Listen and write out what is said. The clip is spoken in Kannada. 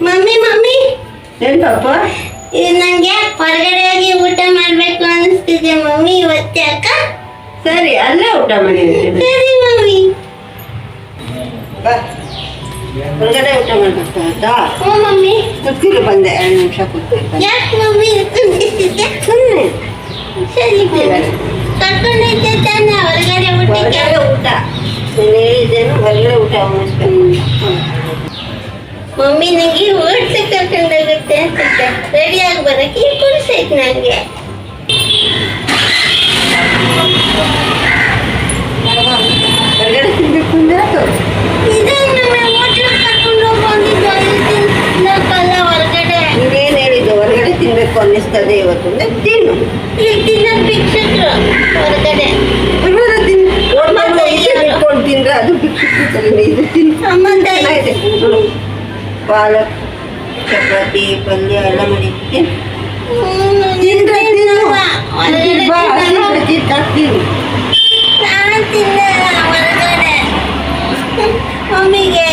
Mummy mummy. ಏನ್ ಪಾಪ ಇದು ನಂಗೆ ಹೊರಗಡೆ ಹೋಗಿ ಊಟ ಮಾಡಬೇಕು ಅನಿಸ್ತಿದೆ ಮಮ್ಮಿ ಇವತ್ತೆ ಅಕ್ಕ? ಸರಿ ಅಲ್ಲೇ ಊಟ ಮಾಡಿ ಸರಿ ಮಮ್ಮಿ. ಬಾ. ಹೊರಗಡೆ ಊಟ ಮಾಡ್ಬೇಕು ಆಯ್ತಾ? ಹ್ಞೂ ಮಮ್ಮಿ. ಕೂತಿರು ಬಂದೆ ಎರಡು ನಿಮಿಷ ಕೂತ್ಕೊಂಡು ಯಾಕೆ ಮಮ್ಮಿ ಕುಂತಿದ್ದೆ ಸುಮ್ಮನೆ ಸರಿ ಕರ್ಕೊಂಡೈತೆ ತಾನೆ ಹೊರಗಡೆ ಊಟಕ್ಕೆ. ಹೊರಗಡೆ ಊಟ. ನಾನು ಹೇಳಿದ್ದೇನು ಹೊರಗಡೆ ಊಟ ಉಣಿಸ್ಬೇಕು ಮಮ್ಮಿ ನಂಗೆ ಓಡ್ಸಕ್ ಕರ್ಕೊಂಡೋಗುತ್ತೆ ಅನ್ಸುತ್ತೆ. ರೆಡಿ ಆಗಿ ಬರಕ್ಕೆ ಕುಡಿಸೈತೆ ನನಗೆ ಹೊರಗಡೆ. ತಿನ್ಬೇಕು ಅನ್ನಿಸ್ತದೆ ಇವತ್ತು. ತಿನ್ನು. ಹೊರಗಡೆ. ಬಿಟ್ಕೊಂಡು ತಿಂದ್ರೆ ಅದು ಬಿಟ್ಟು ಇದು. ತಿನ್ನು ಪಾಲಕ್ ಚಪಾತಿ ಪಲ್ಯ ಎಲ್ಲ ಮಾಡಿದ್ದೆ ಮಮ್ಮಿಗೆ